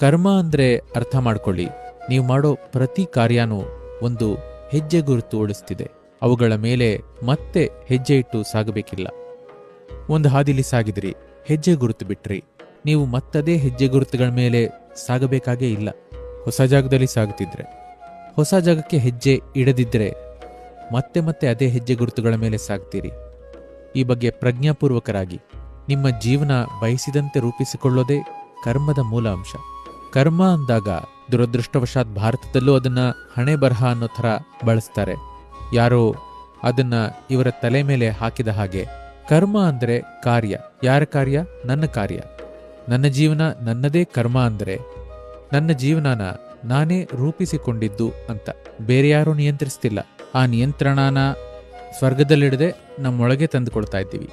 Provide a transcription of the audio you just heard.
ಕರ್ಮ ಅಂದ್ರೆ ಅರ್ಥ ಮಾಡ್ಕೊಳ್ಳಿ. ನೀವು ಮಾಡೋ ಪ್ರತಿ ಕಾರ್ಯನೂ ಒಂದು ಹೆಜ್ಜೆ ಗುರುತು ಉಳಿಸ್ತಿದೆ ಅವುಗಳ ಮೇಲೆ ಮತ್ತೆ ಹೆಜ್ಜೆ ಇಟ್ಟು ಸಾಗಬೇಕಿಲ್ಲ. ಒಂದು ಹಾದಿಲಿ ಸಾಗಿದ್ರಿ, ಹೆಜ್ಜೆ ಗುರುತು ಬಿಟ್ರಿ. ನೀವು ಮತ್ತದೇ ಹೆಜ್ಜೆ ಗುರುತುಗಳ ಮೇಲೆ ಸಾಗಬೇಕಾಗೇ ಇಲ್ಲ. ಹೊಸ ಜಾಗದಲ್ಲಿ ಸಾಗುತ್ತಿದ್ರೆ. ಹೊಸ ಜಾಗಕ್ಕೆ ಹೆಜ್ಜೆ ಇಡದಿದ್ರೆ ಮತ್ತೆ ಮತ್ತೆ ಅದೇ ಹೆಜ್ಜೆ ಗುರುತುಗಳ ಮೇಲೆ ಸಾಗ್ತೀರಿ. ಈ ಬಗ್ಗೆ ಪ್ರಜ್ಞಾಪೂರ್ವಕರಾಗಿ ನಿಮ್ಮ ಜೀವನ ಬಯಸಿದಂತೆ ರೂಪಿಸಿಕೊಳ್ಳೋದೇ ಕರ್ಮದ ಮೂಲ ಅಂಶ. ಕರ್ಮ ಅಂದಾಗ ದುರದೃಷ್ಟವಶಾತ್ ಭಾರತದಲ್ಲೂ ಅದನ್ನ ಹಣೆ ಬರಹ ಅನ್ನೋ ಥರ ಬಳಸ್ತಾರೆ. ಯಾರೋ ಅದನ್ನ ಇವರ ತಲೆ ಮೇಲೆ ಹಾಕಿದ ಹಾಗೆ. ಕರ್ಮ ಅಂದರೆ ಕಾರ್ಯ. ಯಾರ ಕಾರ್ಯ? ನನ್ನ ಕಾರ್ಯ. ನನ್ನ ಜೀವನ ನನ್ನದೇ ಕರ್ಮ ಅಂದರೆ ನನ್ನ ಜೀವನನ ನಾನೇ ರೂಪಿಸಿಕೊಂಡಿದ್ದು ಅಂತ. ಬೇರೆ ಯಾರೂ ನಿಯಂತ್ರಿಸ್ತಿಲ್ಲ. ಆ ನಿಯಂತ್ರಣನ ಸ್ವರ್ಗದಲ್ಲಿಡದೆ ನಮ್ಮೊಳಗೆ ತಂದುಕೊಳ್ತಾ ಇದ್ದೀವಿ.